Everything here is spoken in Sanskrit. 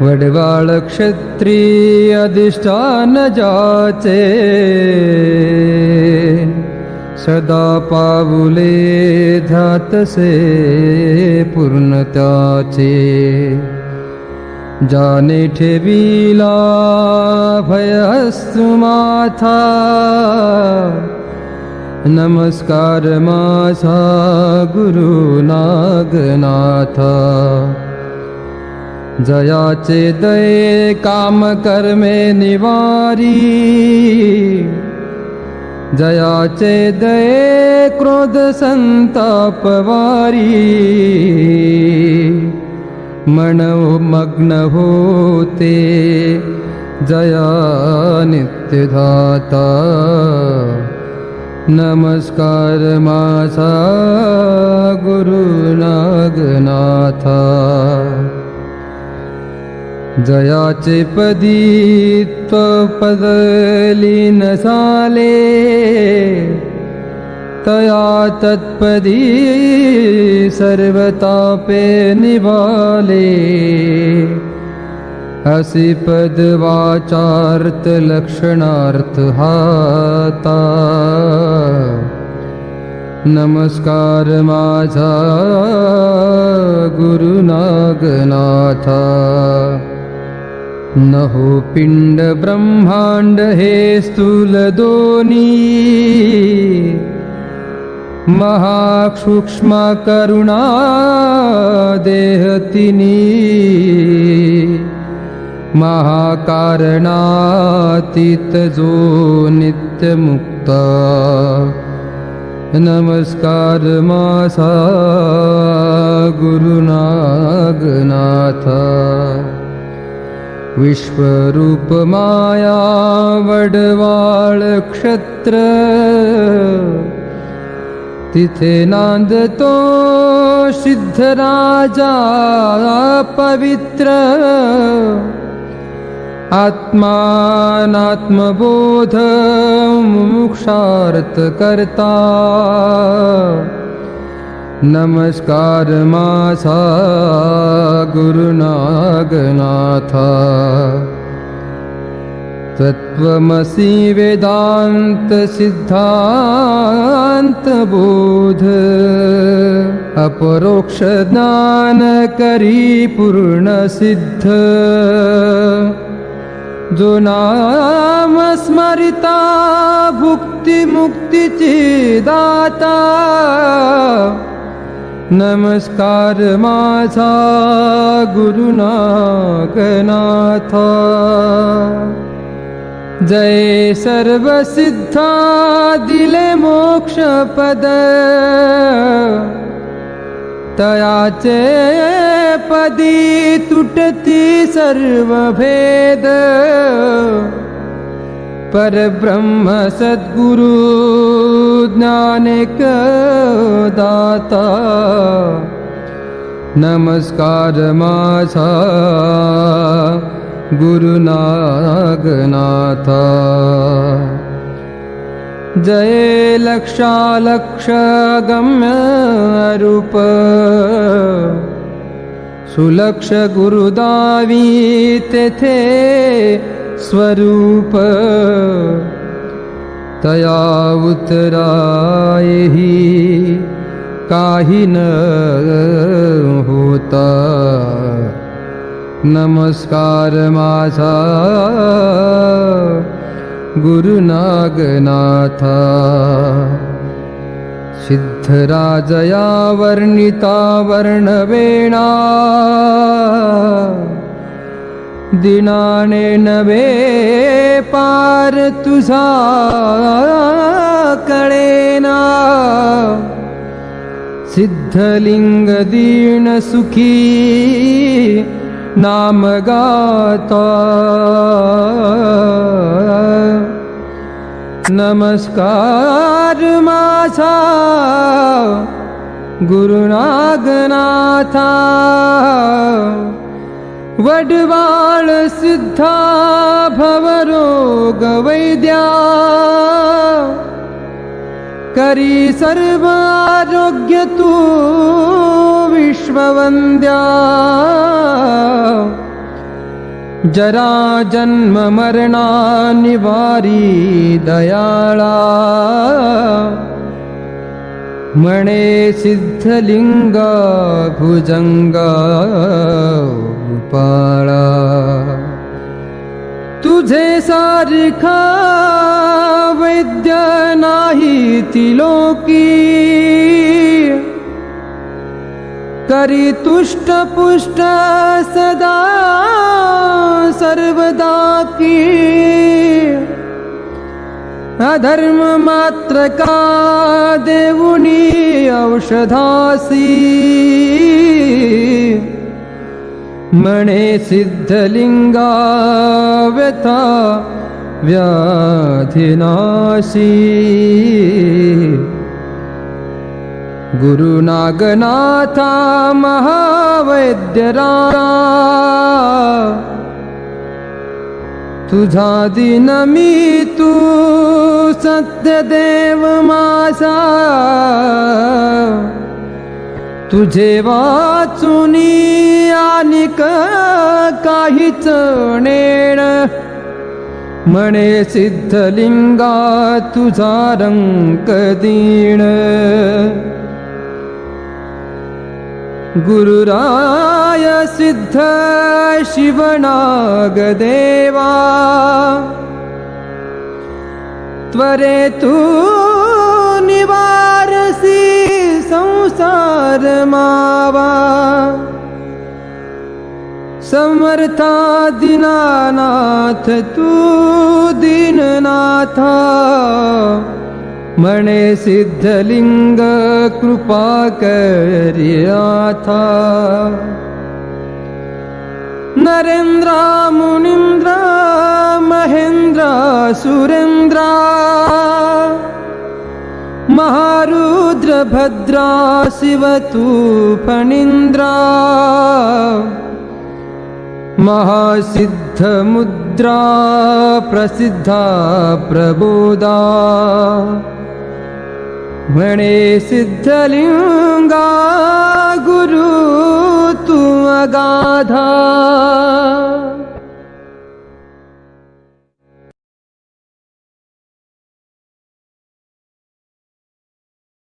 वडवाळ क्षत्री अधिष्ठान जाचे. सदा पाऊले धातसे पूर्णताचे. जाने ठेविला भयस्तु माथा. नमस्कार माझा गुरु नागनाथा. जयाचे दये काम कर्मे निवारी। जयाचे दये क्रोध संतापवारी मनव मग्न होते जया नित्यधाता। नमस्कार माझा गुरुनागनाथा जयाचे पदी त्वपदली न साले। तया तत्पदी सर्वतापे निवाले असि पदवाचार्थ लक्षणार्थ हाता नमस्कार माझा गुरुनागनाथा न हो पिंड ब्रह्मांड हे स्थूल दोनी। महासूक्ष्म करुणा देहतिनी महाकारणातीत जो नित्यमुक्त। नमस्कार मासा गुरुनागनाथा विश्वरूप माया वडवाळ क्षत्र तिथे नांदतो सिद्धराजा पवित्र. आत्मानात्मबोध मुमुक्षार्थ करता. नमस्कार माझा गुरुनागनाथा। तत्त्वमसि वेदान्त सिद्धान्त बोध अपरोक्ष ज्ञान करी पूर्ण सिद्ध जो नाम स्मरिता भुक्ती मुक्तीची दाता नमस्कार माझा गुरुनागनाथा। जय सर्वसिद्धा दिले मोक्षपद। तयाचे पदी तुटती सर्व भेद परब्रह्म सद्गुरु दाता। नमस्कार माझा गुरुनागनाथा जय लक्षालक्ष गम्य रूप। सुलक्ष गुरुदावी तेथे स्वरूप तया उतरायही काही न होता। नमस्कार माझा गुरुनागनाथा। सिद्धराजया वर्णिता वर्णवेणा। दिनाने नवे पार तुझा कळेना. सिद्धलिंग दीन सुखी नाम गाता. नमस्कार माझा गुरुनागनाथा. वडवाळ सिद्धा भवरोग वैद्या। करी सर्व आरोग्य तू विश्ववंद्या। जरा जन्म मरणानिवारी दयाळा। मणे सिद्धलिङ्गा भुजङ्गा उपाळा तुझे सारिखा वैद्य नाही तिलोकी करी तुष्ट पुष्ट सदा, सर्वदा की। अधर्म मात्र का देऊनी औषधासी। मणे सिद्धलिंगा व्यथा व्याधिनाशी। गुरुनागनाथा महावैद्यरा तुझा दिन मी तू सत्यदेव मासा। तुझे वाचुनी आनिक काहीच नेण म्हणे सिद्धलिंगा तुझा रंग दीण. गुरुराय सिद्ध शिवनाग देवा. त्वरे तू निवारसी संसार मावा. समर्था दिनानाथ तू दीननाथा। मणे सिद्धलिंग कृपा करियाथा। नरेंद्र मुनींद्र महेंद्र सुरेंद्र महारुद्र भद्रा शिव तू फणींद्रा महासिद्धमुद्रा प्रसिद्धा प्रबोधा। म्हणे सिद्धलिंगा गुरु तू अगाधा